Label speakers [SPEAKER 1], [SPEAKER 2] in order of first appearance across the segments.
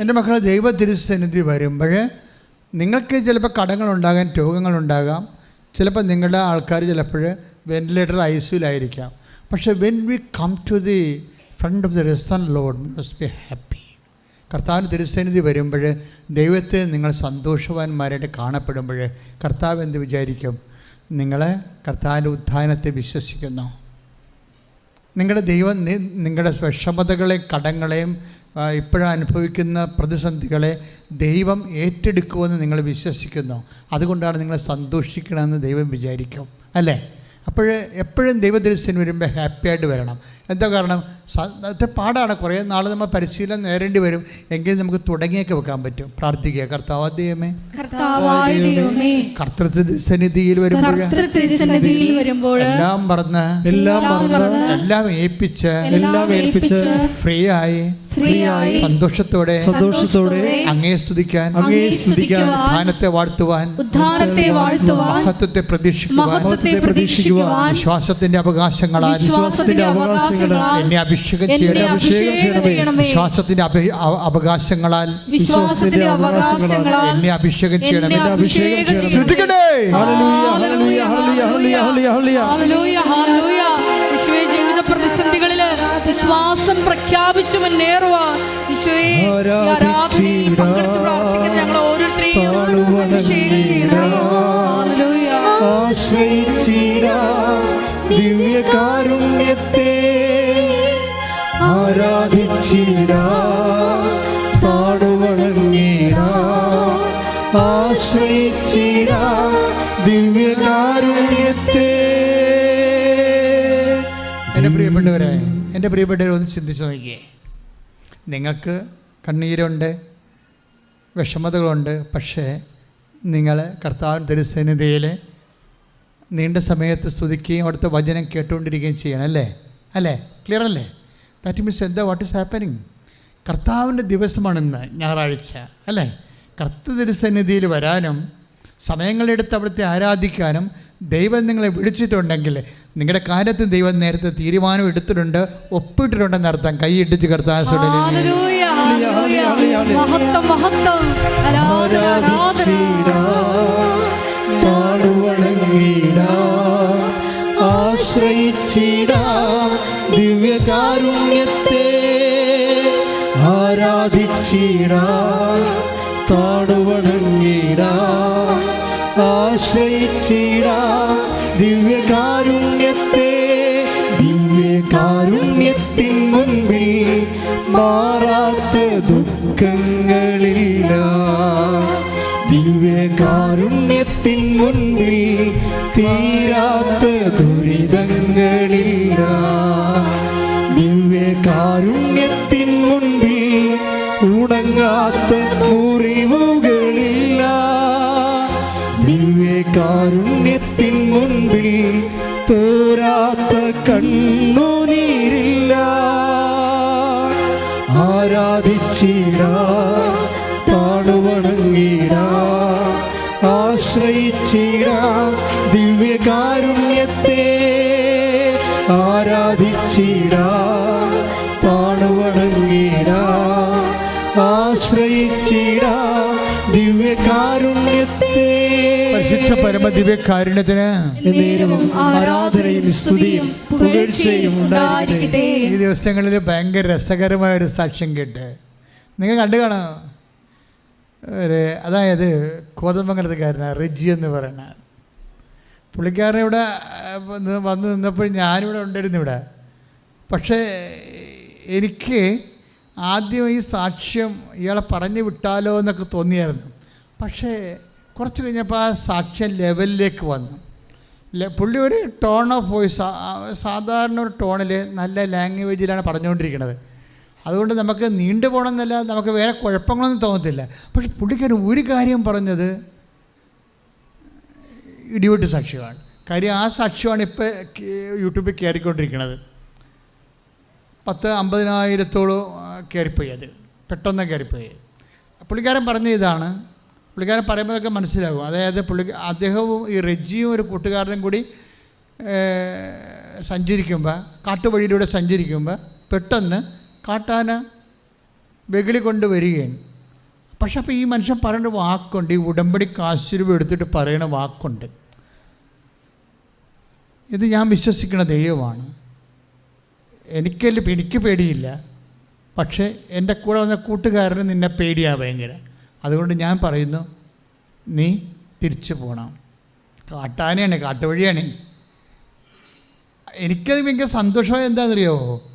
[SPEAKER 1] എന്റെ മക്കൾ ദൈവ തിരുസന്നിധി വരുമ്പോൾ നിങ്ങൾക്ക് ചിലപ്പോൾ കടങ്ങളുണ്ടാകാൻ രോഗങ്ങളുണ്ടാകാം. ചിലപ്പോൾ നിങ്ങളുടെ ആൾക്കാർ ചിലപ്പോൾ വെന്റിലേറ്റർ ഐ സിയിലായിരിക്കാം പക്ഷേ when we come to the front of the risen Lord must be happy കർത്താവിന് തിരുസന്നിധി വരുമ്പോൾ ദൈവത്തെ നിങ്ങൾ സന്തോഷവാന്മാരായിട്ട് കാണപ്പെടുമ്പോൾ കർത്താവ് എന്ത് വിചാരിക്കും? നിങ്ങളെ കർത്താവിന്റെ ഉത്ഥാനത്തെ വിശ്വസിക്കുന്നു. നിങ്ങളുടെ ദൈവം നിങ്ങളുടെ വിഷമതകളെയും കടങ്ങളെയും ഇപ്പോഴും അനുഭവിക്കുന്ന പ്രതിസന്ധികളെ ദൈവം ഏറ്റെടുക്കുമെന്ന് നിങ്ങൾ വിശ്വസിക്കുന്നു. അതുകൊണ്ടാണ് നിങ്ങളെ സന്തോഷിക്കണമെന്ന് ദൈവം വിചാരിക്കും. അല്ലേ? അപ്പോൾ എപ്പോഴും ദൈവദൃശ്യം വരുമ്പോൾ ഹാപ്പിയായിട്ട് വരണം. എന്താ കാരണം? അത് പാടാണ്. കുറേ നാൾ നമ്മൾ പരിശീലനം നേരേണ്ടി വരും. എങ്കിലും നമുക്ക് തുടങ്ങിയൊക്കെ വെക്കാൻ പറ്റും. പ്രാർത്ഥിക്കുക. കർത്താവ് ദൈവമേ. കർത്തൃസന്നിധിയിൽ വരുമ്പോൾ
[SPEAKER 2] കർത്തൃ സന്നിധിയിൽ വരുമ്പോൾ
[SPEAKER 1] എല്ലാം മറന്ന്
[SPEAKER 3] എല്ലാം മറന്ന്
[SPEAKER 1] എല്ലാം ഏൽപ്പിച്ച്
[SPEAKER 3] എല്ലാം ഏൽപ്പിച്ച്
[SPEAKER 1] ഫ്രീ ആയി
[SPEAKER 2] ഫ്രീ ആയി
[SPEAKER 1] സന്തോഷത്തോടെ
[SPEAKER 3] സന്തോഷത്തോടെ
[SPEAKER 1] അങ്ങേ സ്തുതിക്കാൻ
[SPEAKER 3] അങ്ങേ സ്തുതിക്കാൻ
[SPEAKER 1] ധ്യാനത്തെ വാഴ്ത്തുവാൻ
[SPEAKER 2] ഉദ്ധാനത്തെ വാഴ്ത്തുവാൻ
[SPEAKER 1] മഹത്വത്തെ പ്രതീക്ഷിക്കുവാൻ
[SPEAKER 2] മഹത്വത്തെ പ്രതീക്ഷിക്കുവാൻ
[SPEAKER 1] വിശ്വാസത്തിന്റെ അവകാശങ്ങളാൽ
[SPEAKER 2] വിശ്വാസത്തിന്റെ അവകാശങ്ങളാൽ
[SPEAKER 1] എന്നെ അഭിഷേകം
[SPEAKER 2] എന്നെ അഭിഷേകം ചെയ്യണമേ.
[SPEAKER 1] വിശ്വാസത്തിന്റെ അവകാശങ്ങളാൽ
[SPEAKER 2] വിശ്വാസത്തിന്റെ അവകാശങ്ങളാൽ
[SPEAKER 1] എന്നെ അഭിഷേകം ചെയ്യണമേ.
[SPEAKER 2] അഭിഷേകം ചെയ്യണമേ.
[SPEAKER 1] ശ്രദ്ധിക്കണേ
[SPEAKER 3] ഹല്ലേലൂയ ഹല്ലേലൂയ ഹല്ലേലൂയ ഹല്ലേലൂയ ഹല്ലേലൂയ.
[SPEAKER 2] ഹല്ലേലൂയ, ഹല്ലേലൂയ. യേശുവേ ജീവിത പ്രതിസന്ധികളിൽ വിശ്വാസം പ്രഖ്യാപിച്ചു മുന്നേറുവാൻ ആരാധനയിൽ പങ്കെടുത്ത് പ്രാർത്ഥിക്കുന്ന ഞങ്ങൾ ഓരോരുത്തരെയും അഭിഷേകം ചെയ്യണമേ. ഹല്ലേലൂയ.
[SPEAKER 3] ആരാധിച്ചിടാ പാടുവണങ്ങിടാ ആശ്രയിച്ചിടാ ദിവ്യകാരുണ്യത്തെ.
[SPEAKER 1] എന്റെ പ്രിയപ്പെട്ടവരെ എന്റെ പ്രിയപ്പെട്ടവരെ ഒന്ന് ചിന്തിച്ചു നോക്കിയേ. നിങ്ങൾക്ക് കണ്ണീരുണ്ട് വിഷമതകളുണ്ട് പക്ഷേ നിങ്ങൾ കർത്താവ് തിരുസന്നിധിയിൽ നീണ്ട സമയത്ത് സ്തുതിക്കുകയും അവിടുത്തെ വചനം കേട്ടുകൊണ്ടിരിക്കുകയും ചെയ്യണം അല്ലേ? അല്ലേ? ക്ലിയർ അല്ലേ? ദാറ്റ് മീൻസ് എന്താ വാട്ട് ഈസ് ഹാപ്പനിങ് കർത്താവിന്റെ ദിവസമാണിന്ന് ഞായറാഴ്ച അല്ലേ? കർത്ത തിരുസന്നിധിയിൽ വരാനും സമയങ്ങളെടുത്ത് അവിടുത്തെ ആരാധിക്കാനും ദൈവം നിങ്ങളെ വിളിച്ചിട്ടുണ്ടെങ്കിൽ നിങ്ങളുടെ കാര്യത്തിൽ ദൈവം നേരത്തെ തീരുമാനം എടുത്തിട്ടുണ്ട് ഒപ്പിട്ടിട്ടുണ്ടെന്ന് അർത്ഥം. കൈ ഇടിച്ച് കർത്താവ്
[SPEAKER 2] ഹല്ലേലൂയ, ഹല്ലേലൂയ. മഹത്വം
[SPEAKER 3] ആശ്രയിച്ചിടാ ദിവ്യകാരുണ്യത്തെ. ആരാധിച്ചിടാ താടുവണങ്ങിടാ. ആശ്രയിച്ചിടാ ദിവ്യകാരുണ്യത്തെ. ദിവ്യകാരുണ്യത്തിൻ മുൻപിൽ മാറാത്ത ദുഃഖങ്ങളില്ല. ദിവ്യകാരുണ്യത്തിൻ മുൻപിൽ തീരാത്ത ദിവ്യകാരുണ്യത്തിൻ മുൻപിൽ ഉണങ്ങാത്ത മുറിവുകളില്ല. ദിവ്യകാരുണ്യത്തിൻ മുൻപിൽ തോരാത്ത കണ്ണുനീരില്ല. ആരാധിച്ചിടാ പാടുവണങ്ങിടാ ആശ്രയിച്ചിടാ ദിവ്യകാരുണ്യത്തെ ആരാധിച്ചിടാ എന്നേരവും ആരാധനയും സ്തുതിയും പുകഴ്ചയും ഉണ്ടായിരിക്കട്ടെ.
[SPEAKER 1] ഈ ദിവസങ്ങളിൽ ഭയങ്കര രസകരമായ ഒരു സാക്ഷ്യം കേട്ട്. നിങ്ങൾ കണ്ടു കാണാം. ഒരു അതായത് കോതമംഗലത്തുകാരനാണ് റിജി എന്ന് പറയണ പുള്ളിക്കാരൻ ഇവിടെ വന്ന് നിന്നപ്പോൾ ഞാനിവിടെ ഉണ്ടായിരുന്നു ഇവിടെ. പക്ഷേ എനിക്ക് ആദ്യം ഈ സാക്ഷ്യം ഇയാളെ പറഞ്ഞു വിട്ടാലോ എന്നൊക്കെ തോന്നിയായിരുന്നു. പക്ഷേ കുറച്ച് കഴിഞ്ഞപ്പോൾ ആ സാക്ഷ്യം ലെവലിലേക്ക് വന്നു. പുള്ളി ഒരു ടോൺ ഓഫ് വോയിസ് സാധാരണ ഒരു ടോണിൽ നല്ല ലാംഗ്വേജിലാണ് പറഞ്ഞുകൊണ്ടിരിക്കുന്നത്. അതുകൊണ്ട് നമുക്ക് നീണ്ടു പോകണമെന്നല്ല നമുക്ക് വേറെ കുഴപ്പങ്ങളൊന്നും തോന്നത്തില്ല. പക്ഷെ പുള്ളിക്കാരൻ ഒരു കാര്യം പറഞ്ഞത് ഇടിവെട്ട് സാക്ഷ്യമാണ്. കാര്യം ആ സാക്ഷ്യമാണ് ഇപ്പോൾ യൂട്യൂബിൽ കയറിക്കൊണ്ടിരിക്കുന്നത്. പത്ത് അമ്പതിനായിരത്തോളം കയറിപ്പോയി അത്. പെട്ടെന്ന് കയറിപ്പോയി. പുള്ളിക്കാരൻ പറഞ്ഞ ഇതാണ് പുള്ളിക്കാരൻ പറയുമ്പോഴൊക്കെ മനസ്സിലാകും. അതായത് പുള്ളി അദ്ദേഹവും ഈ റെജിയും ഒരു കൂട്ടുകാരനും കൂടി സഞ്ചരിക്കുമ്പോൾ കാട്ടുവഴിയിലൂടെ സഞ്ചരിക്കുമ്പോൾ പെട്ടെന്ന് കാട്ടാന വെകിളി കൊണ്ട് വരികയാണ്. പക്ഷെ അപ്പോൾ ഈ മനുഷ്യൻ പറയേണ്ട വാക്കുണ്ട് ഈ ഉടമ്പടി കാശുരൂപ എടുത്തിട്ട് പറയുന്ന വാക്കുണ്ട്. ഇത് ഞാൻ വിശ്വസിക്കുന്ന ദൈവമാണ്. എനിക്കല്ല എനിക്ക് പേടിയില്ല. പക്ഷേ എന്റെ കൂടെ വന്ന കൂട്ടുകാരന് നിന്നെ പേടിയാണ് ഭയങ്കര. അതുകൊണ്ട് ഞാൻ പറയുന്നു നീ തിരിച്ചു പോകണം കാട്ടാനയാണ് കാട്ടുവഴിയാണ്. എനിക്കത് ഭയങ്കര സന്തോഷം എന്താണെന്നറിയോ?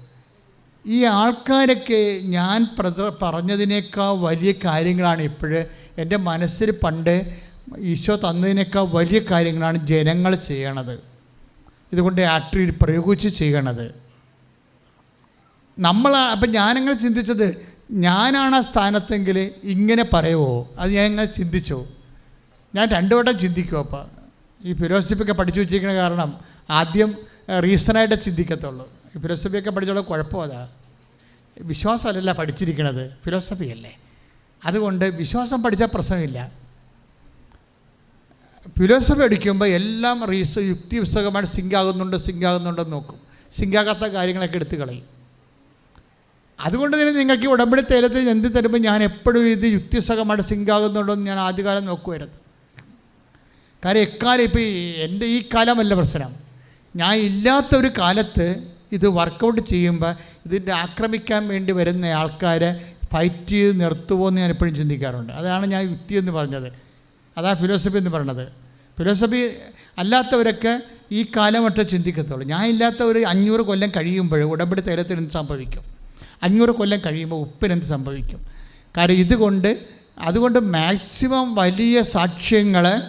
[SPEAKER 1] ഈ ആൾക്കാരൊക്കെ ഞാൻ പ്രത പറഞ്ഞതിനേക്കാൾ വലിയ കാര്യങ്ങളാണ് ഇപ്പോഴ് എന്റെ മനസ്സിൽ പണ്ട് ഈശോ തന്നതിനേക്കാൾ വലിയ കാര്യങ്ങളാണ് ജനങ്ങൾ ചെയ്യണത്. ഇതുകൊണ്ട് ആക്ടറിൽ പ്രയോഗിച്ച് ചെയ്യണത്. നമ്മൾ അപ്പം ഞാനങ്ങനെ ചിന്തിച്ചത് ഞാനാണ് ആ സ്ഥാനത്തെങ്കിൽ ഇങ്ങനെ പറയുമോ അത് ഞാൻ ഇങ്ങനെ ചിന്തിച്ചോ? ഞാൻ രണ്ടു വട്ടം ചിന്തിക്കുമോ അപ്പം? ഈ ഫിലോസഫിയൊക്കെ പഠിച്ചു വെച്ചിരിക്കുന്ന കാരണം ആദ്യം റീസണായിട്ട് ചിന്തിക്കത്തുള്ളൂ. ഈ ഫിലോസഫിയൊക്കെ പഠിച്ചുള്ള കുഴപ്പം അതാ. വിശ്വാസമല്ലല്ല പഠിച്ചിരിക്കണത്. ഫിലോസഫി അല്ലേ? അതുകൊണ്ട് വിശ്വാസം പഠിച്ചാൽ പ്രശ്നമില്ല. ഫിലോസഫി അടിക്കുമ്പോൾ എല്ലാം റീസ് യുക്തി പുസ്തകമായിട്ട് സിങ്കാകുന്നുണ്ടോ സിങ്കാകുന്നുണ്ടോ എന്ന് നോക്കും. സിങ്കാകാത്ത കാര്യങ്ങളൊക്കെ എടുത്ത് കളയും. അതുകൊണ്ട് തന്നെ നിങ്ങൾക്ക് ഉടമ്പടി തേലത്തിൽ എന്ത് തരുമ്പോൾ ഞാൻ എപ്പോഴും ഇത് യുക്തിസഹമായിട്ട് സിങ്ക് ആകുന്നുണ്ടോ എന്ന് ഞാൻ ആദ്യകാലം നോക്കുമായിരുന്നു കാര്യം എക്കാലം ഇപ്പോൾ എന്റെ ഈ കാലമല്ല പ്രശ്നം. ഞാൻ ഇല്ലാത്ത ഒരു കാലത്ത് ഇത് വർക്കൗട്ട് ചെയ്യുമ്പോൾ ഇതിന്റെ ആക്രമിക്കാൻ വേണ്ടി വരുന്ന ആൾക്കാരെ ഫൈറ്റ് ചെയ്ത് നിർത്തുമോ എന്ന് ഞാൻ എപ്പോഴും ചിന്തിക്കാറുണ്ട്. അതാണ് ഞാൻ യുക്തി എന്ന് പറഞ്ഞത്. അതാ ഫിലോസഫി എന്ന് പറയുന്നത് ഫിലോസഫി അല്ലാത്തവരൊക്കെ ഈ കാലം ഒട്ടേ ചിന്തിക്കത്തുള്ളൂ. ഞാൻ ഇല്ലാത്ത ഒരു അഞ്ഞൂറ് കൊല്ലം കഴിയുമ്പോൾ ഉടമ്പടി തൈലത്തിൽ എന്ത് സംഭവിക്കും? അഞ്ഞൂറ് കൊല്ലം കഴിയുമ്പോൾ ഉപ്പിനെന്ത് സംഭവിക്കും? കാര്യം ഇതുകൊണ്ട് അതുകൊണ്ട് മാക്സിമം വലിയ സാക്ഷ്യങ്ങൾ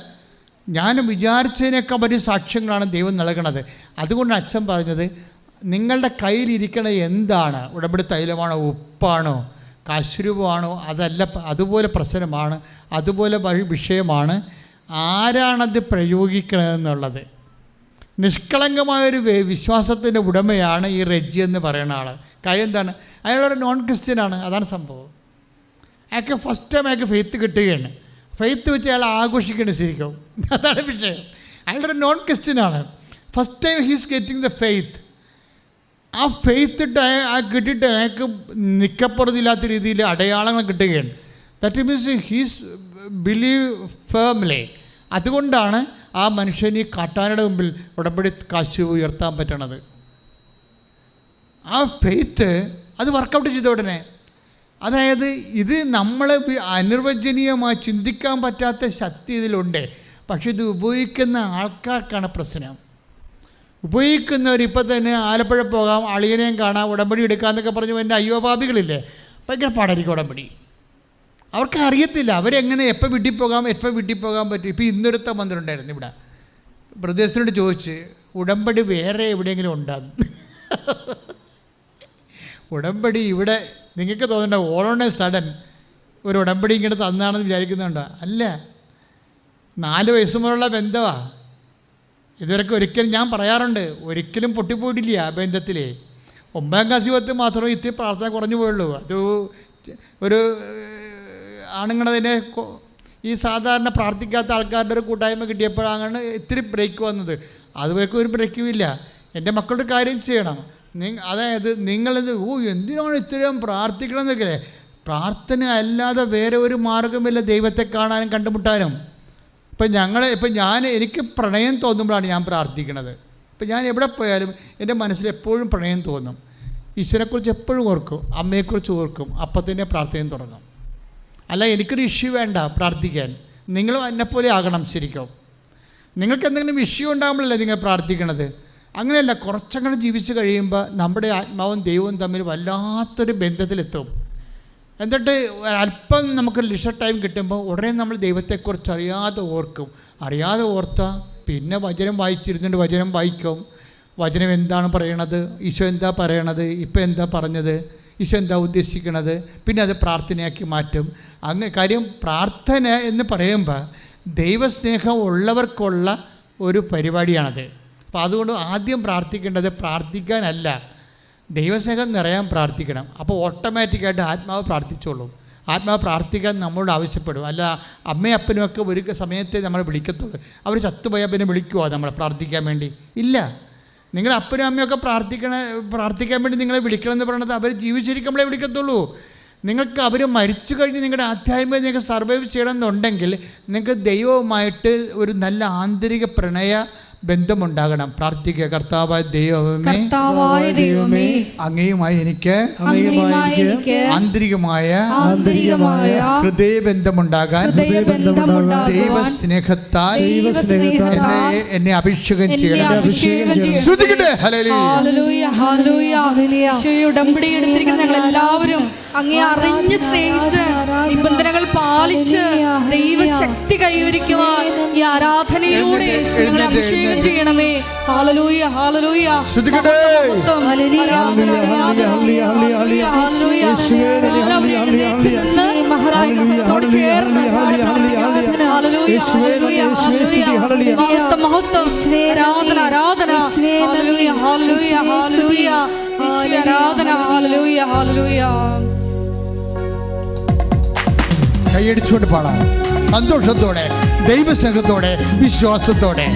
[SPEAKER 1] ഞാൻ വിചാരിച്ചതിനേക്കാൾ വലിയ സാക്ഷ്യങ്ങളാണ് ദൈവം നൽകണത്. അതുകൊണ്ട് അച്ഛൻ പറഞ്ഞത് നിങ്ങളുടെ കയ്യിലിരിക്കണ എന്താണ്? ഉടമ്പടി തൈലമാണോ ഉപ്പാണോ കശുരുവാണോ അതല്ല അതുപോലെ പ്രശ്നമാണ് അതുപോലെ വിഷയമാണ്. ആരാണത് പ്രയോഗിക്കണതെന്നുള്ളത്? നിഷ്കളങ്കമായൊരു വിശ്വാസത്തിന്റെ ഉടമയാണ് ഈ റെജി എന്ന് പറയുന്ന ആൾ കാര്യം എന്താണ്? അയാളൊരു നോൺ ക്രിസ്ത്യനാണ് അതാണ് സംഭവം. അയാൾക്ക് ഫസ്റ്റ് ടൈം അയാൾക്ക് ഫെയ്ത്ത് കിട്ടുകയാണ്. ഫെയ്ത്ത് വെച്ച് അയാൾ ആഘോഷിക്കണം ശരിക്കും. അതാണ് വിഷയം. അയാളൊരു non ക്രിസ്ത്യനാണ് first time he's getting the faith ആ ഫെയ്ത്ത് ഇട്ട് ആ കിട്ടിയിട്ട് അയാൾക്ക് നിക്കപ്പുറത്തില്ലാത്ത രീതിയിൽ അടയാളങ്ങൾ കിട്ടുകയാണ്. That means he's believe firmly അതുകൊണ്ടാണ് ആ മനുഷ്യനീ ഈ കാട്ടാനയുടെ മുമ്പിൽ ഉടമ്പടി കാശ് ഉയർത്താൻ പറ്റണത്. ആ ഫെയ്ത്ത് അത് വർക്കൗട്ട് ചെയ്ത ഉടനെ. അതായത് ഇത് നമ്മളെ അനിർവചനീയമായി ചിന്തിക്കാൻ പറ്റാത്ത ശക്തി ഇതിലുണ്ട്. പക്ഷെ ഇത് ഉപയോഗിക്കുന്ന ആൾക്കാർക്കാണ് പ്രശ്നം. ഉപയോഗിക്കുന്നവർ ഇപ്പം തന്നെ ആലപ്പുഴ പോകാം അളിയനെയും കാണാം ഉടമ്പടി എടുക്കാമെന്നൊക്കെ പറഞ്ഞു എന്റെ അയ്യോപാപികളില്ലേ ഭയങ്കര പാടായിരിക്കും ഉടമ്പടി. അവർക്ക് അറിയത്തില്ല അവരെങ്ങനെ എപ്പോൾ വീട്ടിൽ പോകാം എപ്പോൾ വീട്ടിൽ പോകാൻ പറ്റും? ഇപ്പോൾ ഇന്നൊരുത്ത വന്നിട്ടുണ്ടായിരുന്നു ഇവിടെ. പ്രദേശത്തിനോട് ചോദിച്ച് ഉടമ്പടി വേറെ എവിടെയെങ്കിലും ഉണ്ടാകും ഉടമ്പടി ഇവിടെ നിങ്ങൾക്ക് തോന്നണ്ട ഓൺ എ സഡൻ ഒരു ഉടമ്പടി ഇങ്ങനെ തന്നാണെന്ന് വിചാരിക്കുന്നുണ്ടോ? അല്ല. നാല് വയസ്സ് മുതലുള്ള ബന്ധമാണ് ഇതുവരെയൊക്കെ ഒരിക്കലും ഞാൻ പറയാറുണ്ട്. ഒരിക്കലും പൊട്ടിപ്പോയിട്ടില്ല ആ ബന്ധത്തിൽ ഒമ്പതാം ക്ലാസ് പത്ത് മാത്രമേ ഇത്തിരി പ്രാർത്ഥന കുറഞ്ഞു പോയുള്ളൂ. അത് ഒരു ആണുങ്ങളതിനെ ഈ സാധാരണ പ്രാർത്ഥിക്കാത്ത ആൾക്കാരുടെ ഒരു കൂട്ടായ്മ കിട്ടിയപ്പോഴാണ് ഇത്തിരി ബ്രേക്ക് വന്നത്. അതുവരെയൊക്കെ ഒരു ബ്രേക്കും ഇല്ല. എന്റെ മക്കളുടെ കാര്യം ചെയ്യണം. നി അതായത് നിങ്ങളിത് ഓ എന്തിനാണ് ഇത്രയും പ്രാർത്ഥിക്കണം എന്നൊക്കെ പ്രാർത്ഥന അല്ലാതെ വേറെ ഒരു മാർഗമില്ല ദൈവത്തെ കാണാനും കണ്ടുമുട്ടാനും. ഇപ്പം ഞങ്ങൾ ഇപ്പം ഞാൻ എനിക്ക് പ്രണയം തോന്നുമ്പോഴാണ് ഞാൻ പ്രാർത്ഥിക്കുന്നത് ഇപ്പം ഞാൻ എവിടെ പോയാലും എന്റെ മനസ്സിൽ എപ്പോഴും പ്രണയം തോന്നും. ഈശ്വരനെക്കുറിച്ച് എപ്പോഴും ഓർക്കും. അമ്മയെക്കുറിച്ച് ഓർക്കും. അപ്പം തന്നെ പ്രാർത്ഥനയും തുടങ്ങും. അല്ല എനിക്കൊരു ഇഷ്യൂ വേണ്ട പ്രാർത്ഥിക്കാൻ. നിങ്ങളും എന്നെപ്പോലെ ആകണം ശരിക്കും. നിങ്ങൾക്ക് എന്തെങ്കിലും ഇഷ്യൂ ഉണ്ടാകുമ്പോഴല്ലേ നിങ്ങൾ പ്രാർത്ഥിക്കണത്? അങ്ങനെയല്ല കുറച്ചങ്ങനെ ജീവിച്ച് കഴിയുമ്പോൾ നമ്മുടെ ആത്മാവും ദൈവവും തമ്മിൽ വല്ലാത്തൊരു ബന്ധത്തിലെത്തും. എന്നിട്ട് അല്പം നമുക്ക് ലിഷർ ടൈം കിട്ടുമ്പോൾ ഉടനെ നമ്മൾ ദൈവത്തെക്കുറിച്ച് അറിയാതെ ഓർക്കും. അറിയാതെ ഓർത്താൽ പിന്നെ വചനം വായിച്ചിരുന്നിട്ട് വചനം വായിക്കും. വചനം എന്താണ് പറയണത്? ഈശോ എന്താ പറയണത്? ഇപ്പം എന്താ പറഞ്ഞത്? ഈശോ എന്താ ഉദ്ദേശിക്കണത്? പിന്നെ അത് പ്രാർത്ഥനയാക്കി മാറ്റും. അങ്ങ് കാര്യം പ്രാർത്ഥന എന്ന് പറയുമ്പോൾ ദൈവസ്നേഹം ഉള്ളവർക്കുള്ള ഒരു പരിപാടിയാണത്. അപ്പോൾ അതുകൊണ്ട് ആദ്യം പ്രാർത്ഥിക്കേണ്ടത് പ്രാർത്ഥിക്കാനല്ല. ദൈവസ്നേഹം നിറയാൻ പ്രാർത്ഥിക്കണം. അപ്പോൾ ഓട്ടോമാറ്റിക്കായിട്ട് ആത്മാവ് പ്രാർത്ഥിച്ചോളും. ആത്മാവ് പ്രാർത്ഥിക്കാൻ നമ്മളോട് ആവശ്യപ്പെടും. അല്ല അമ്മയും അപ്പനും ഒക്കെ ഒരു സമയത്തെ നമ്മൾ വിളിക്കത്തുള്ളൂ. അവർ ചത്തുപോയാൽ പിന്നെ വിളിക്കുമോ നമ്മളെ പ്രാർത്ഥിക്കാൻ വേണ്ടി? ഇല്ല. നിങ്ങൾ അപ്പനും അമ്മയൊക്കെ പ്രാർത്ഥിക്കണ പ്രാർത്ഥിക്കാൻ വേണ്ടി നിങ്ങളെ വിളിക്കണം എന്ന് പറയുന്നത് അവർ ജീവിച്ചിരിക്കുമ്പോഴേ വിളിക്കത്തുള്ളൂ. നിങ്ങൾക്ക് അവർ മരിച്ചു കഴിഞ്ഞ് നിങ്ങളുടെ ആധ്യാത്മിക നിങ്ങൾക്ക് സർവൈവ് ചെയ്യണമെന്നുണ്ടെങ്കിൽ നിങ്ങൾക്ക് ദൈവവുമായിട്ട് ഒരു നല്ല ആന്തരിക പ്രണയ ബന്ധമുണ്ടാകണം. പ്രാർത്ഥിക്കുക കർത്താവായ ദൈവമേ
[SPEAKER 2] കർത്താവായ ദൈവമേ
[SPEAKER 1] അങ്ങയുമായി എനിക്ക് ആന്തരികമായ
[SPEAKER 2] ആന്തരികമായ
[SPEAKER 1] ഹൃദയബന്ധമുണ്ടാകാൻ ദൈവ
[SPEAKER 2] സ്നേഹത്താൽ
[SPEAKER 1] എന്നെ എന്നെ അഭിഷേകം
[SPEAKER 2] എന്നെ
[SPEAKER 1] ചെയ്യണം. ശ്രുതിക്കട്ടെ?
[SPEAKER 2] ഉടമ്പടി എടുത്തിരിക്കുന്ന ഞങ്ങൾ എല്ലാവരും അങ്ങേ അറിഞ്ഞ് സ്നേഹിച്ച് നിബന്ധനകൾ പാലിച്ച് ദൈവശക്തി കൈവരിക്കുവാൻ ഈ ആരാധനയിലൂടെ ഞങ്ങൾ അഭിഷേകം ചെയ്യണമേ. ഹാലലൂയ ഹാലലൂയ
[SPEAKER 1] ശ്രുതിക്കട്ടെ
[SPEAKER 2] ആരാധന, ആരാധന, ഹല്ലേലൂയ, ഹല്ലേലൂയ. ഹാലലൂയ എഴുന്നേറ്റ് ഹാലലൂയ ഹാലലൂയ ചേർന്ന്
[SPEAKER 1] കൈയടിച്ചുകൊണ്ട് പാടാം. സന്തോഷത്തോടെ ദൈവസ്നേഹത്തോടെ വിശ്വാസത്തോടെ.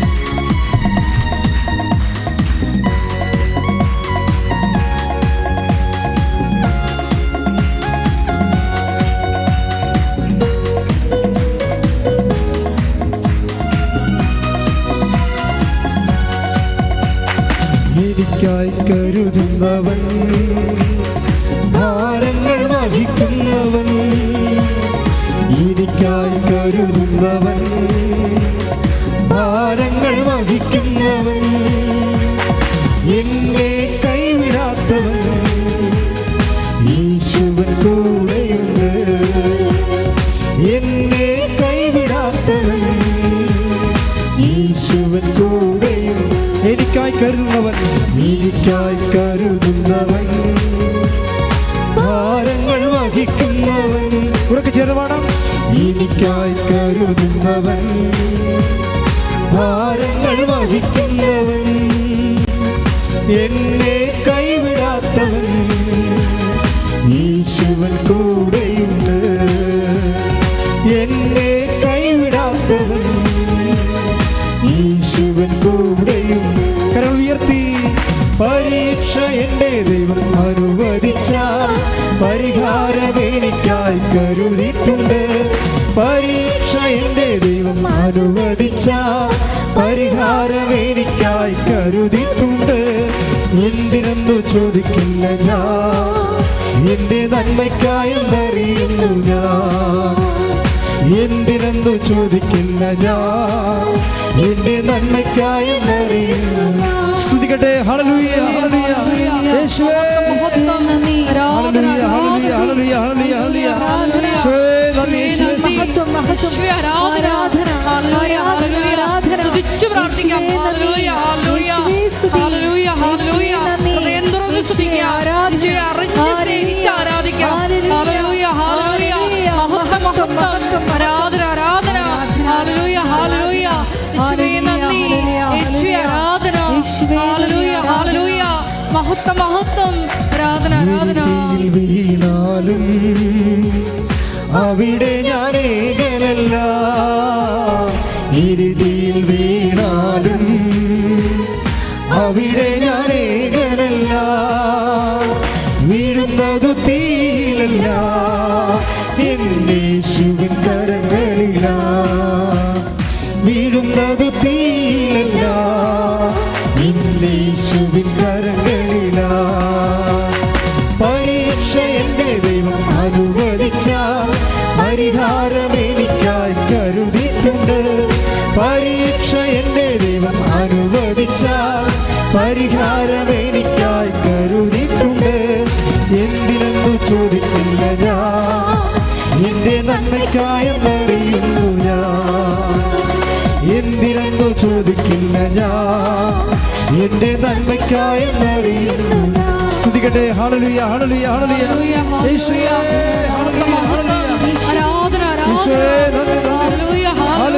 [SPEAKER 3] കരുതുന്നവൻ ഭാരങ്ങൾ വഹിക്കുന്നവൻ. കരുതുന്നവൻ. ഭാരങ്ങൾ വഹിക്കുന്നവൻ. എന്നെ കൈവിടാത്തവൻ. ഈശുവൻ കൂടെയുണ്ട്. എന്നെ കൈവിടാത്തവൻ. ഈശുവൻ കൂടെയും എനിക്കായി കരുതുന്നവൻ. എനിക്കായി കരുതുന്നവൻ. ഭാരങ്ങൾ വഹിക്കുന്നവൻ. ഉറക്കെ ചെറുപാടാം എനിക്കായി കരുതുന്നവൻ ഭാരങ്ങൾ വഹിക്കുന്നവൻ എന്നെ കൈവിടാത്തവൻ. ഈശുവൻ കൂടെയുണ്ട്. എന്നെ കൈവിടാത്തവൻ. ഈശുവൻ കൂടെയുണ്ട്. കരൾ ഉയർത്തി പരീക്ഷ എന്റെ ദൈവം കരുതിയിട്ടുണ്ട് എന്തിനെന്നു ചോദിക്കില്ല ഞാൻ. എന്റെ നന്മയ്ക്കായെന്നറിയുന്നു ഞാൻ. എന്തിനെന്നു ചോദിക്കില്ല ഞാൻ. എന്റെ നന്മയ്ക്കായെന്നറിയുന്നു സ്തുതിക്കട്ടെ. ഹല്ലേലൂയ ഹല്ലേലൂയ. യേശുവേ.
[SPEAKER 2] മഹത്വം, ആരാധന,
[SPEAKER 3] ഹല്ലേലൂയ ഹല്ലേലൂയ യേശുവേ യേശുവേ,
[SPEAKER 2] ആരാധന ഹല്ലേലൂയ, ഹല്ലേലൂയ. സ്തുതിച്ച് പ്രാർത്ഥിക്കാം ഹല്ലേലൂയ, ഹല്ലേലൂയ. ഹല്ലേലൂയ, ഹല്ലേലൂയ. ഹൃദയം തുറന്ന് സ്തുതിക്കാം. യേശുവേ, അറിഞ്ഞ് സ്നേഹിച്ച് ആരാധിക്കാം ഹല്ലേലൂയ, ഹല്ലേലൂയ. മഹത്വം, മഹത്വം. ആരാധന ആരാധന ഹല്ലേലൂയ, ഹല്ലേലൂയ. യേശുവേ, നന്ദി യേശുവേ, ആരാധന ഹല്ലേലൂയ, ഹല്ലേലൂയ. മഹത്വം മഹത്വം ആരാധന ആരാധന
[SPEAKER 3] വീണാലും അവിടെ ഞാൻ ഏകനല്ല. ഇരുതിയിൽ വീണാലും അവിടെ പരീക്ഷ എന്റെ ദൈവം അനുവദിച്ച പരിഹാരം എനിക്കായി കരുതിയിട്ടുണ്ട്. എന്തിനെന്നു ചോദിക്കില്ല ഞാൻ. എന്റെ നന്മയ്ക്കായെന്നറിയുന്നു ഞാൻ. എന്തിനെന്നു ചോദിക്കില്ല ഞാൻ. എന്റെ നന്മയ്ക്കായെന്നറിയുന്നു സ്തുതിക്കട്ടെ. ഹല്ലേലൂയ ഹല്ലേലൂയ ഹല്ലേലൂയ.
[SPEAKER 2] ഹല്ലേലൂയ,
[SPEAKER 3] യേശുവേ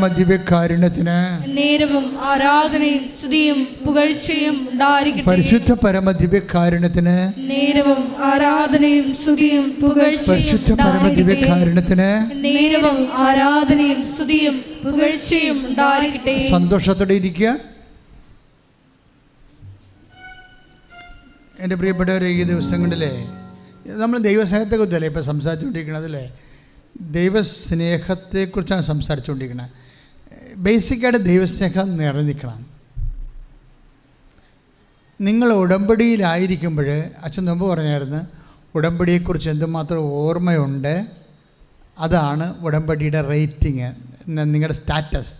[SPEAKER 1] പരമ
[SPEAKER 2] നേരവും ആരാധനയും സ്തുതിയും പുകഴ്ചയും
[SPEAKER 1] പരിശുദ്ധ പരമദിവ്യകാരുണ്യത്തിന്
[SPEAKER 2] നേരവും ആരാധനയും സ്തുതിയും പുകഴ്ചയും
[SPEAKER 1] പരിശുദ്ധ പരമദിവ്യകാരുണ്യത്തിന്
[SPEAKER 2] നേരവും ആരാധനയും സ്തുതിയും പുകഴ്ചയും ഉണ്ടായിരിക്കട്ടെ.
[SPEAKER 1] സന്തോഷത്തോടെ ഇരിക്കുക. എന്റെ പ്രിയപ്പെട്ടവരെ ഈ ദിവസങ്ങളിലെ നമ്മൾ ദൈവസ്നേഹത്തെക്കുറിച്ചല്ലേ ഇപ്പോൾ അല്ലേ? ദൈവസ്നേഹത്തെക്കുറിച്ചാണ് സംസാരിച്ചുകൊണ്ടിരിക്കുന്നത് ബേസിക്കായിട്ട് ദൈവസ്നേഹം നിറഞ്ഞിക്കണം നിങ്ങൾ ഉടമ്പടിയിലായിരിക്കുമ്പോൾ അച്ഛൻ മുമ്പ് പറഞ്ഞായിരുന്നു ഉടമ്പടിയെക്കുറിച്ച് എന്തുമാത്രം ഓർമ്മയുണ്ട് അതാണ് ഉടമ്പടിയുടെ റേറ്റിങ് നിങ്ങളുടെ സ്റ്റാറ്റസ്.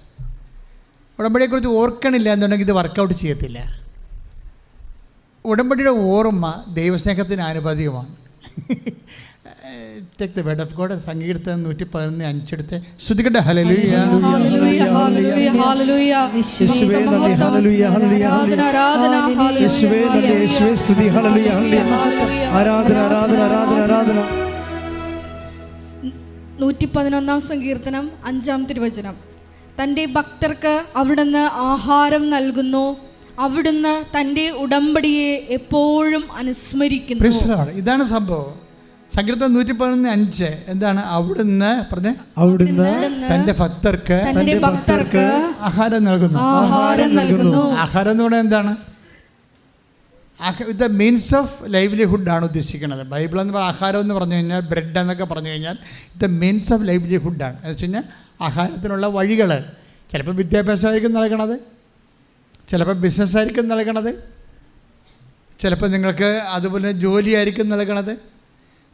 [SPEAKER 1] ഉടമ്പടിയെക്കുറിച്ച് ഓർക്കണില്ല എന്നുണ്ടെങ്കിൽ ഇത് വർക്കൗട്ട് ചെയ്യത്തില്ല. ഉടമ്പടിയുടെ ഓർമ്മ ദൈവസ്നേഹത്തിന് ആനുപാതികമാണ്. ദ വേർഡ് ഓഫ് ഗോഡ് സംഗീതത്തെ നൂറ്റി പതിനൊന്ന് അഞ്ചെടുത്ത് ശ്രുതികട്ടെ ഹലലുയ
[SPEAKER 2] ഹല്ലേലൂയ, ഹല്ലേലൂയ, ഹല്ലേലൂയ.
[SPEAKER 3] യേശുവേ നന്ദി ഹല്ലേലൂയ ഹല്ലേലൂയ
[SPEAKER 2] ആരാധന, ആരാധന, ഹല്ലേലൂയ.
[SPEAKER 3] യേശുവേ നന്ദി യേശുവേ സ്തുതി ഹല്ലേലൂയ ഹല്ലേലൂയ
[SPEAKER 2] ഹല്ലേലൂയ.
[SPEAKER 3] ആരാധന ആരാധന ആരാധന ആരാധന.
[SPEAKER 2] നൂറ്റി പതിനൊന്നാം സങ്കീർത്തനം അഞ്ചാം തിരുവചനം. തന്റെ ഭക്തർക്ക് അവിടുന്ന് ആഹാരം നൽകുന്നു. അവിടുന്ന് തന്റെ ഉടമ്പടിയെ എപ്പോഴും അനുസ്മരിക്കുന്നു.
[SPEAKER 1] ഇതാണ് സംഭവം. സങ്കീർത്തനം നൂറ്റി പതിനൊന്ന് അഞ്ച്. എന്താണ്? അവിടുന്ന് പറഞ്ഞേ?
[SPEAKER 3] അവിടുന്ന്
[SPEAKER 1] തന്റെ ഭക്തർക്ക്
[SPEAKER 2] തന്റെ ഭക്തർക്ക്
[SPEAKER 1] ആഹാരം നൽകുന്നു.
[SPEAKER 2] ആഹാരം നൽകുന്നു.
[SPEAKER 1] ആഹാരം എന്ന് പറഞ്ഞാൽ എന്താണ്? ഇത് മീൻസ് ഓഫ് ലൈവ്ലിഹുഡ് ആണ് ഉദ്ദേശിക്കുന്നത്. ബൈബിൾ എന്ന് പറഞ്ഞാൽ ആഹാരം എന്ന് പറഞ്ഞു കഴിഞ്ഞാൽ ബ്രെഡ് എന്നൊക്കെ പറഞ്ഞു കഴിഞ്ഞാൽ ഇത് മീൻസ് ഓഫ് ലൈവ്ലിഹുഡാണ് എന്ന് വെച്ച് കഴിഞ്ഞാൽ ആഹാരത്തിനുള്ള വഴികൾ ചിലപ്പോൾ വിദ്യാഭ്യാസമായിരിക്കും നൽകണത്. ചിലപ്പോൾ ബിസിനസ്സായിരിക്കും നൽകണത്. ചിലപ്പോൾ നിങ്ങൾക്ക് അതുപോലെ ജോലിയായിരിക്കും നൽകണത്.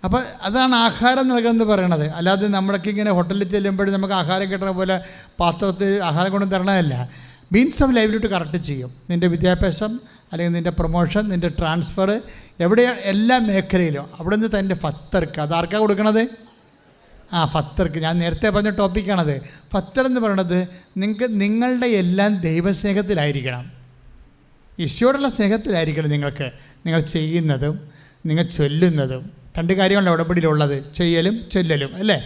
[SPEAKER 1] അപ്പോൾ അതാണ് ആഹാരം നൽകുന്നത് പറയണത്. അല്ലാതെ നമ്മളൊക്കെ ഇങ്ങനെ ഹോട്ടലിൽ ചെല്ലുമ്പോഴും നമുക്ക് ആഹാരം കിട്ടണ പോലെ പാത്രത്തിൽ ആഹാരം കൊണ്ട് തരണമല്ല മീൻസ് ഓഫ് ലൈവ്ലിഹുഡ് കറക്റ്റ് ചെയ്യും. നിന്റെ വിദ്യാഭ്യാസം അല്ലെങ്കിൽ നിന്റെ പ്രൊമോഷൻ നിന്റെ ട്രാൻസ്ഫർ എവിടെ എല്ലാ മേഖലയിലും. അവിടെ നിന്ന് തന്റെ ഫത്തർക്ക്. അതാർക്കാണ് കൊടുക്കണത്? ആ ഫത്തർക്ക്. ഞാൻ നേരത്തെ പറഞ്ഞ ടോപ്പിക്കാണത് ഫത്തർ എന്ന് പറയണത് നിങ്ങൾക്ക് നിങ്ങളുടെ എല്ലാം ദൈവസ്നേഹത്തിലായിരിക്കണം. ഈശോയോടുള്ള സ്നേഹത്തിലായിരിക്കണം നിങ്ങൾക്ക്. നിങ്ങൾ ചെയ്യുന്നതും നിങ്ങൾ ചൊല്ലുന്നതും. രണ്ട് കാര്യമല്ല ഉടമ്പടിയിലുള്ളത് ചെയ്യലും ചൊല്ലലും അല്ലേ?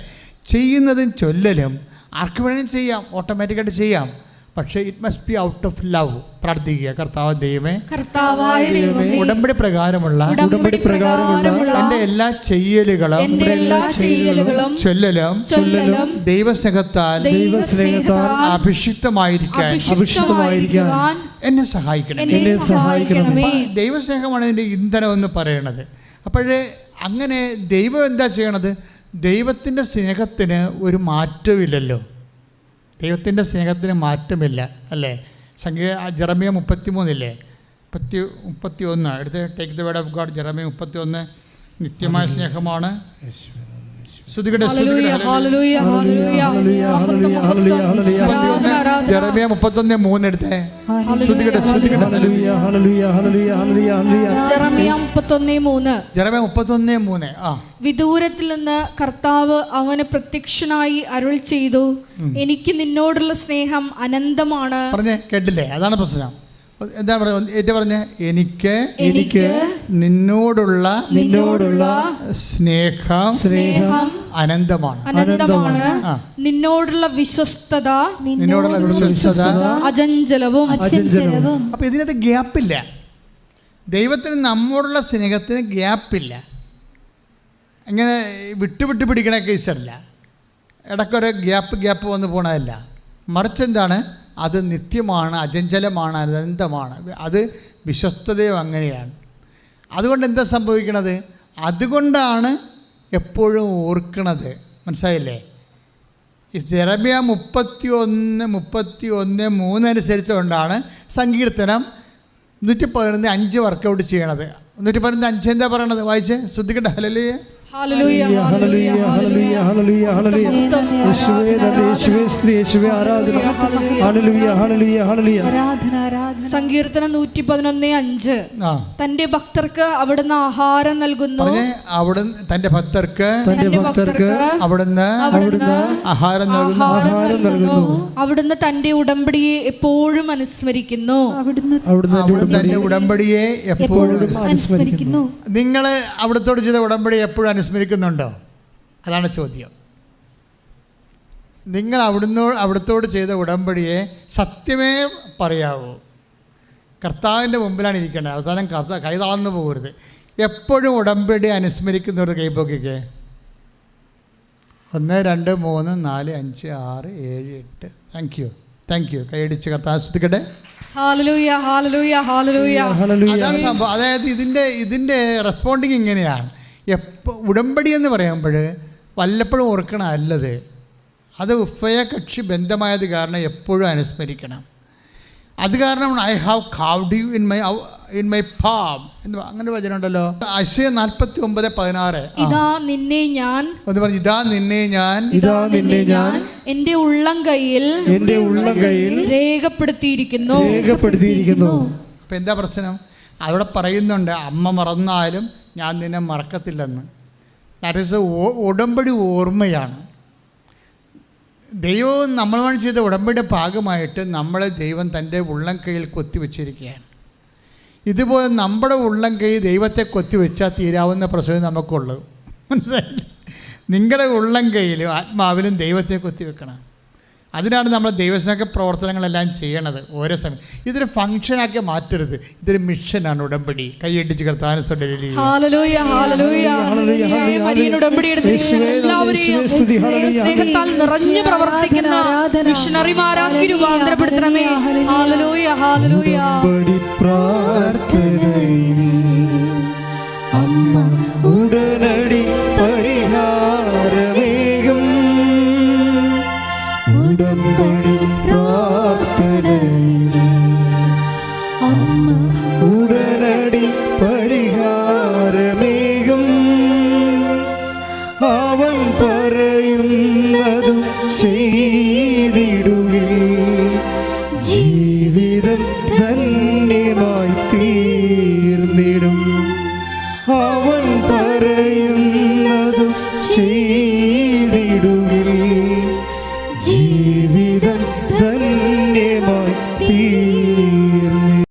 [SPEAKER 1] ചെയ്യുന്നതും ചൊല്ലലും. ആർക്ക് വേണമെങ്കിലും ചെയ്യാം ഓട്ടോമാറ്റിക്കായിട്ട് ചെയ്യാം. പക്ഷേ it must be out of love പ്രാർത്ഥിക്കുക. കർത്താവ് ദൈവമേ.
[SPEAKER 2] കർത്താവായ ദൈവമേ
[SPEAKER 1] ഉടമ്പടി പ്രകാരമുള്ള
[SPEAKER 2] ഉടമ്പടി പ്രകാരമുള്ള
[SPEAKER 1] എന്റെ എല്ലാ ചെയ്യലുകളും
[SPEAKER 2] എന്റെ എല്ലാ ചെയ്യലുകളും
[SPEAKER 1] ചൊല്ലലും
[SPEAKER 2] ചൊല്ലലും
[SPEAKER 1] ദൈവസ്നേഹത്താൽ
[SPEAKER 3] ദൈവസ്നേഹത്താൽ
[SPEAKER 1] അഭിഷിക്തമായിരിക്കാൻ
[SPEAKER 2] അഭിഷിക്തമായിരിക്കാൻ
[SPEAKER 1] എന്നെ സഹായിക്കണം
[SPEAKER 2] എന്നെ സഹായിക്കണമേ.
[SPEAKER 1] അപ്പോൾ ദൈവസ്നേഹമാണ് എന്റെ ഇന്ധനം എന്ന് പറയണത് അപ്പോഴേ അങ്ങനെ ദൈവം എന്താ ചെയ്യണത്? ദൈവത്തിന്റെ സ്നേഹത്തിന് ഒരു മാറ്റമില്ലല്ലോ. ദൈവത്തിന്റെ സ്നേഹത്തിന് മാറ്റമില്ല അല്ലേ? സംഗീത ജെറമിയ മുപ്പത്തി മൂന്നില്ലേ മുപ്പത്തി മുപ്പത്തി ഒന്ന് എടുത്ത് take the word of God Jeremiah മുപ്പത്തി ഒന്ന് നിത്യമായ സ്നേഹമാണ്. ജെറമിയ മുപ്പത്തൊന്ന് മൂന്ന് എടുത്തേ
[SPEAKER 2] ജെറമിയ മുപ്പത്തൊന്ന് മൂന്ന്.
[SPEAKER 1] ആ.
[SPEAKER 2] വിദൂരത്തിൽ നിന്ന് കർത്താവ് അവന് പ്രത്യക്ഷനായി അരുൾ ചെയ്തു. എനിക്ക് നിന്നോടുള്ള സ്നേഹം അനന്തമാണ്.
[SPEAKER 1] പറഞ്ഞേ കേട്ടില്ലേ? അതാണ് പ്രശ്നം. എന്താ പറയുക? ഏറ്റവും പറഞ്ഞ? എനിക്ക്
[SPEAKER 2] എനിക്ക്
[SPEAKER 1] നിന്നോടുള്ള
[SPEAKER 3] നിന്നോടുള്ള
[SPEAKER 1] സ്നേഹം
[SPEAKER 2] സ്നേഹം
[SPEAKER 1] അനന്തമാണ്.
[SPEAKER 2] അനന്തമാണ്. നിന്നോടുള്ള വിശ്വസ്തത
[SPEAKER 1] നിന്നോടുള്ള വിശ്വസ്തത
[SPEAKER 2] അജഞ്ചലവും
[SPEAKER 3] അജഞ്ചലവും
[SPEAKER 1] അപ്പൊ ഇതിനകത്ത് ഗ്യാപ്പില്ല. ദൈവത്തിന് നമ്മോടുള്ള സ്നേഹത്തിന് ഗ്യാപ്പില്ല. ഇങ്ങനെ വിട്ടു വിട്ടു പിടിക്കണ കേസല്ല. ഇടയ്ക്കൊരു ഗ്യാപ്പ് ഗ്യാപ്പ് വന്ന് പോണതല്ല. മറിച്ച് എന്താണ്? അത് നിത്യമാണ് അജഞ്ചലമാണ് അനന്തമാണ് അത് വിശ്വസ്തതയും അങ്ങനെയാണ്. അതുകൊണ്ട് എന്താ സംഭവിക്കണത്? അതുകൊണ്ടാണ് എപ്പോഴും ഓർക്കണത്. മനസ്സിലായില്ലേ? ഈ ജെറമിയ മുപ്പത്തി ഒന്ന് മുപ്പത്തി ഒന്ന് മൂന്ന് അനുസരിച്ചുകൊണ്ടാണ് സങ്കീർത്തനം നൂറ്റി പതിനൊന്ന് അഞ്ച് വർക്കൗട്ട് ചെയ്യണത്. നൂറ്റി പതിനൊന്ന് അഞ്ച് എന്താ പറയണത്? വായിച്ച്? ശ്രദ്ധിക്കട്ടെ? ഹലലിയ
[SPEAKER 2] ഹല്ലേലൂയ
[SPEAKER 3] ഹല്ലേലൂയ ഹല്ലേലൂയ ഹല്ലേലൂയ ഹല്ലേലൂയ. യേശുവേ നന്ദി യേശുവേ സ്തുതി യേശുവേ ആരാധന. ഹല്ലേലൂയ. ഹല്ലേലൂയ ഹല്ലേലൂയ
[SPEAKER 4] ആരാധന ആരാധന.
[SPEAKER 2] സങ്കീർത്തനം നൂറ്റി പതിനൊന്ന് അഞ്ച് തന്റെ ഭക്തർക്ക് അവിടുന്ന് ആഹാരം നൽകുന്നു.
[SPEAKER 1] അവിടുന്ന് തന്റെ ഭക്തർക്ക്
[SPEAKER 3] തന്റെ ഭക്തർക്ക്
[SPEAKER 1] അവിടുന്ന്
[SPEAKER 2] അവിടുന്ന്
[SPEAKER 1] ആഹാരം നൽകുന്നു
[SPEAKER 3] ആഹാരം നൽകുന്നു.
[SPEAKER 2] അവിടുന്ന് തന്റെ ഉടമ്പടിയെ എപ്പോഴും അനുസ്മരിക്കുന്നു.
[SPEAKER 4] അവിടുന്ന്
[SPEAKER 3] അവിടുന്ന്
[SPEAKER 1] ഉടമ്പടിയെ എപ്പോഴും
[SPEAKER 4] അനുസ്മരിക്കുന്നു.
[SPEAKER 1] നിങ്ങൾ അവിടത്തോട് ചെയ്ത ഉടമ്പടി എപ്പോഴും അനുസ്മരിക്കുന്നുണ്ടോ? അതാണ് ചോദ്യം. നിങ്ങൾ അവിടുന്ന് അവിടുത്തോട് ചെയ്ത ഉടമ്പടിയെ സത്യമേ പറയാവൂ. കർത്താവിന്റെ മുമ്പിലാണ് ഇരിക്കേണ്ടത്. അവസാനം കർത്ത കൈതാന്നു പോകരുത്. എപ്പോഴും ഉടമ്പടി അനുസ്മരിക്കുന്നവർ കൈപ്പൊക്കിക്ക് ഒന്ന് രണ്ട് മൂന്ന് നാല് അഞ്ച് ആറ് ഏഴ് എട്ട്. താങ്ക് യു താങ്ക് യു കൈയടിച്ച് കർത്താവ് ശ്രദ്ധിക്കട്ടെ അതാണ് സംഭവം. അതായത് ഇതിന്റെ ഇതിന്റെ റെസ്പോണ്ടിങ് ഇങ്ങനെയാണ്. എപ്പോൾ ഉടമ്പടി എന്ന് പറയുമ്പോൾ വല്ലപ്പോഴും ഓർക്കണം അല്ലത്. അത് ഉഭയകക്ഷി ബന്ധമായത് കാരണം എപ്പോഴും അനുസ്മരിക്കണം. അത് കാരണം I have carved you in my in my palm എന്ന് അങ്ങനെ വചനമുണ്ടല്ലോ. അശയ നാൽപ്പത്തി ഒമ്പത് പതിനാറ്
[SPEAKER 2] ഇതാ നിന്നെ ഞാൻ
[SPEAKER 1] എന്ന് പറഞ്ഞു ഇതാ നിന്നെ ഞാൻ
[SPEAKER 3] ഇതാ നിന്നെ ഞാൻ
[SPEAKER 2] എന്റെ ഉള്ളം കയ്യിൽ
[SPEAKER 3] എന്റെ ഉള്ളം കയ്യിൽ
[SPEAKER 2] രേഖപ്പെടുത്തിയിരിക്കുന്നു.
[SPEAKER 3] രേഖപ്പെടുത്തിയിരിക്കുന്നു.
[SPEAKER 1] അപ്പൊ എന്താ പ്രശ്നം? അവിടെ പറയുന്നുണ്ട് അമ്മ മറന്നാലും ഞാൻ നിന്നെ മറക്കത്തില്ലെന്ന്. ദാറ്റ് ഉടമ്പടി ഓർമ്മയാണ്. ദൈവം നമ്മളുമായി ചെയ്ത ഉടമ്പടിയുടെ ഭാഗമായിട്ട് നമ്മളെ ദൈവം തന്റെ ഉള്ളം കൈയിൽ കൊത്തിവെച്ചിരിക്കുകയാണ്. ഇതുപോലെ നമ്മുടെ ഉള്ളം കൈ ദൈവത്തെ കൊത്തിവെച്ചാൽ തീരാവുന്ന പ്രസവം നമുക്കുള്ളൂ. മനസ്സിലായില്ല? നിങ്ങളുടെ ഉള്ളം കൈയിലും ആത്മാവിലും ദൈവത്തെ കൊത്തിവെക്കണം. അതിനാണ് നമ്മൾ ദൈവസ്നേഹ പ്രവർത്തനങ്ങളെല്ലാം ചെയ്യണത് ഓരോ സമയം. ഇതൊരു ഫംഗ്ഷനാക്കി മാറ്റരുത്. ഇതൊരു മിഷനാണ് ഉടമ്പടി. കൈയടിച്ച് കർത്താന
[SPEAKER 2] നിറഞ്ഞു പ്രവർത്തിക്കുന്ന രൂപാന്തരപ്പെടുത്തണമേ.
[SPEAKER 3] പ്രാർത്ഥനയിൽ അമ്മ